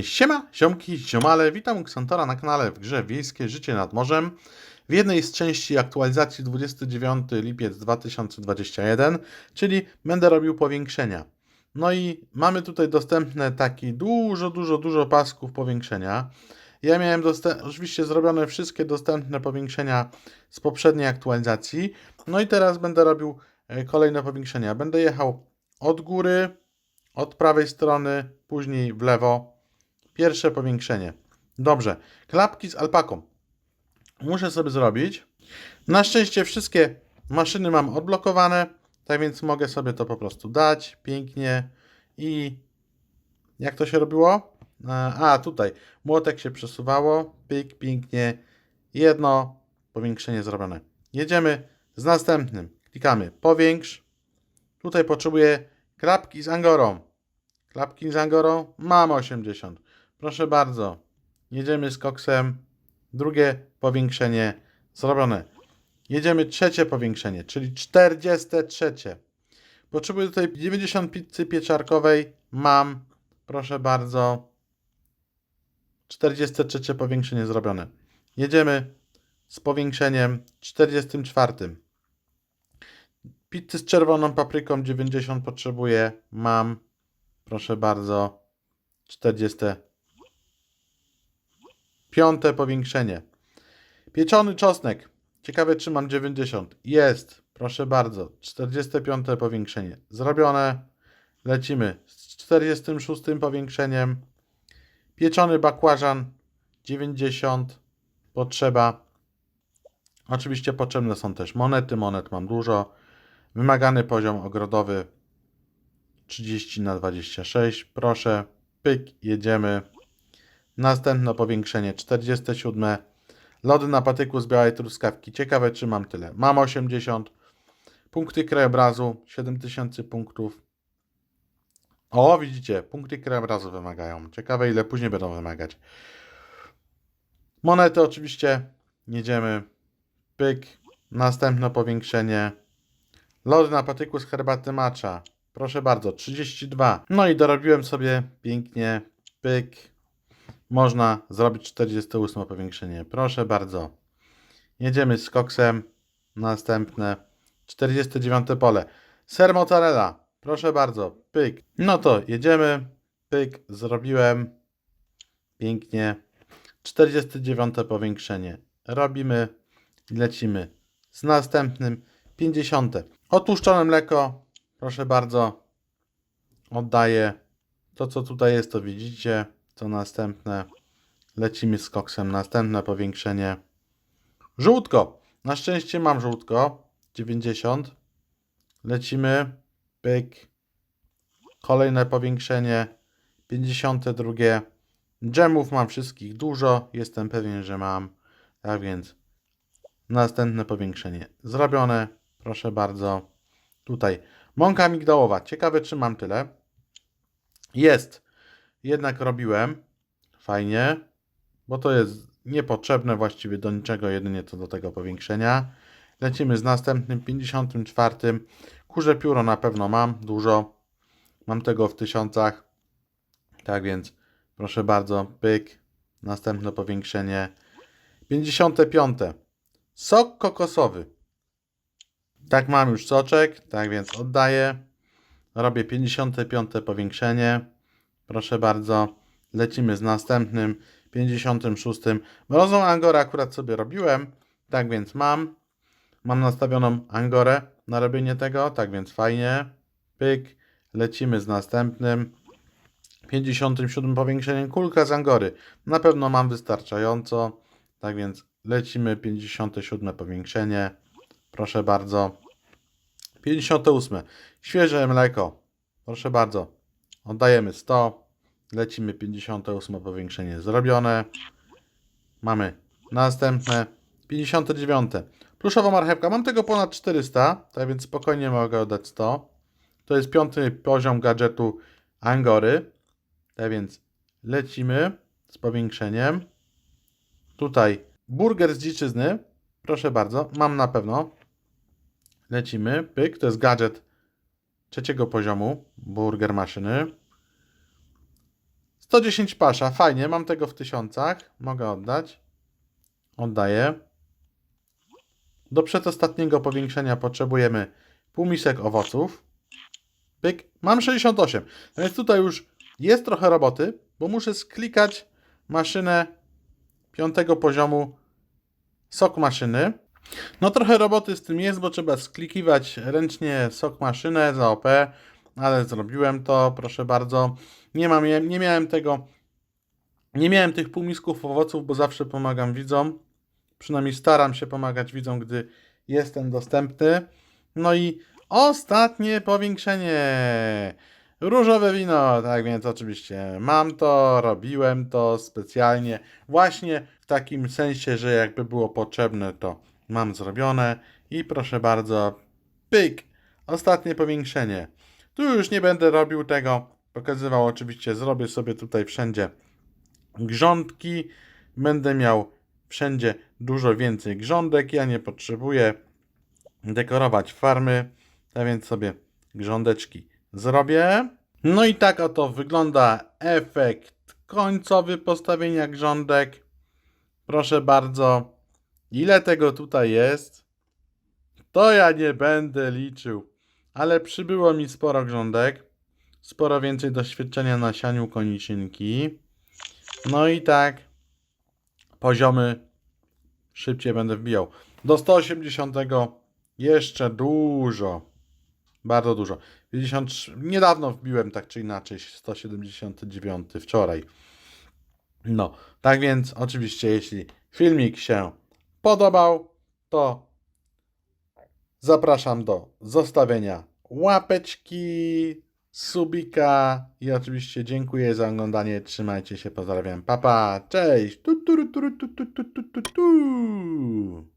Siema, ziomki, ziomale, witam u Ksantora na kanale w grze Wiejskie Życie nad Morzem. W jednej z części aktualizacji 29 lipiec 2021, czyli będę robił powiększenia. No i mamy tutaj dostępne taki dużo, dużo, dużo pasków powiększenia. Ja miałem oczywiście zrobione wszystkie dostępne powiększenia z poprzedniej aktualizacji. No i teraz będę robił e, kolejne powiększenia. Będę jechał od góry, od prawej strony, później w lewo. Pierwsze powiększenie. Dobrze. Klapki z alpaką. Muszę sobie zrobić. Na szczęście wszystkie maszyny mam odblokowane, tak więc mogę sobie to po prostu dać pięknie i jak to się robiło? E, A, tutaj młotek się przesuwało, pyk, pięknie. Jedno powiększenie zrobione. Jedziemy z następnym. Klikamy powiększ. Tutaj potrzebuję klapki z angorą. Klapki z angorą mam 80. Proszę bardzo. Jedziemy z koksem. Drugie powiększenie zrobione. Jedziemy trzecie powiększenie, czyli 43. Potrzebuję tutaj 90 pizzy pieczarkowej. Mam. Proszę bardzo. 43 powiększenie zrobione. Jedziemy z powiększeniem 44. Pizzy z czerwoną papryką 90 potrzebuję. Mam. Proszę bardzo. 40. Piąte powiększenie. Pieczony czosnek. Ciekawe, czy mam 90. Jest. Proszę bardzo. 45 powiększenie. Zrobione. Lecimy z 46 powiększeniem. Pieczony bakłażan. 90. Potrzeba. Oczywiście potrzebne są też monety. Monet mam dużo. Wymagany poziom ogrodowy 30 na 26. Proszę. Pyk. Jedziemy. Następne powiększenie 47. Lody na patyku z białej truskawki. Ciekawe, czy mam tyle. Mam 80. Punkty krajobrazu 7000 punktów. O, widzicie, punkty krajobrazu wymagają. Ciekawe, ile później będą wymagać. Monety oczywiście. Jedziemy. Pyk. Następne powiększenie. Lody na patyku z herbaty macza. Proszę bardzo, 32. No i dorobiłem sobie pięknie. Pyk. Można zrobić 48 powiększenie. Proszę bardzo. Jedziemy z koksem. Następne. 49 pole. Ser mozzarella. Proszę bardzo. Pyk. No to jedziemy. Pyk. Zrobiłem. Pięknie. 49 powiększenie. Robimy. Lecimy z następnym. 50. Otłuszczone mleko. Proszę bardzo. Oddaję. To co tutaj jest to widzicie. To następne. Lecimy z koksem. Następne powiększenie. Żółtko. Na szczęście mam żółtko. 90. Lecimy. Pyk. Kolejne powiększenie. 52. Dżemów mam wszystkich dużo. Jestem pewien, że mam. Tak więc następne powiększenie zrobione. Proszę bardzo. Tutaj mąka migdałowa. Ciekawe, czy mam tyle. Jest. Jednak robiłem. Fajnie. Bo to jest niepotrzebne właściwie do niczego, jedynie to do tego powiększenia. Lecimy z następnym 54. Kurze pióro na pewno mam dużo. Mam tego w tysiącach. Tak więc proszę bardzo, pyk. Następne powiększenie. 55. Sok kokosowy. Tak mam już soczek, tak więc oddaję. Robię 55 powiększenie. Proszę bardzo. Lecimy z następnym 56. Mrozą Angorę akurat sobie robiłem, tak więc mam. Mam nastawioną Angorę na robienie tego, tak więc fajnie. Pyk. Lecimy z następnym. 57 powiększeniem kulka z Angory. Na pewno mam wystarczająco. Tak więc lecimy 57 powiększenie. Proszę bardzo. 58. Świeże mleko. Proszę bardzo. Oddajemy 100. Lecimy 58 powiększenie zrobione. Mamy następne 59. Pluszowa marchewka. Mam tego ponad 400, tak więc spokojnie mogę oddać 100. To jest piąty poziom gadżetu Angory. Tak więc lecimy z powiększeniem. Tutaj burger z dziczyzny. Proszę bardzo, mam na pewno. Lecimy. Pyk, to jest gadżet trzeciego poziomu burger maszyny. 110 pasza, fajnie, mam tego w tysiącach, mogę oddać. Oddaję. Do przedostatniego powiększenia potrzebujemy półmisek owoców. Pyk, mam 68. No Więc tutaj już jest trochę roboty, bo muszę sklikać maszynę piątego poziomu sok maszyny. No trochę roboty z tym jest, bo trzeba sklikiwać ręcznie sok maszynę za OP, ale zrobiłem to, proszę bardzo. Nie, mam, nie miałem tego, nie miałem tych półmisków owoców, bo zawsze pomagam widzom. Przynajmniej staram się pomagać widzom, gdy jestem dostępny. No i ostatnie powiększenie. Różowe wino, tak więc oczywiście mam to, robiłem to specjalnie, właśnie w takim sensie, że jakby było potrzebne, to mam zrobione i proszę bardzo, pyk, ostatnie powiększenie. Tu już nie będę robił tego, pokazywał oczywiście, zrobię sobie tutaj wszędzie grządki, będę miał wszędzie dużo więcej grządek, ja nie potrzebuję dekorować farmy, a więc sobie grządeczki zrobię. No i tak oto wygląda efekt końcowy postawienia grządek. Proszę bardzo, ile tego tutaj jest? To ja nie będę liczył, ale przybyło mi sporo grządek, sporo więcej doświadczenia na sianiu koniczynki. No i tak, poziomy szybciej będę wbijał. Do 180 jeszcze dużo. Bardzo dużo. 53, niedawno wbiłem tak czy inaczej 179 wczoraj. No, tak więc oczywiście jeśli filmik się podobał, to zapraszam do zostawienia łapeczki, subika i oczywiście dziękuję za oglądanie. Trzymajcie się, pozdrawiam. Papa, cześć. Tu, tu, tu, tu, tu, tu, tu, tu.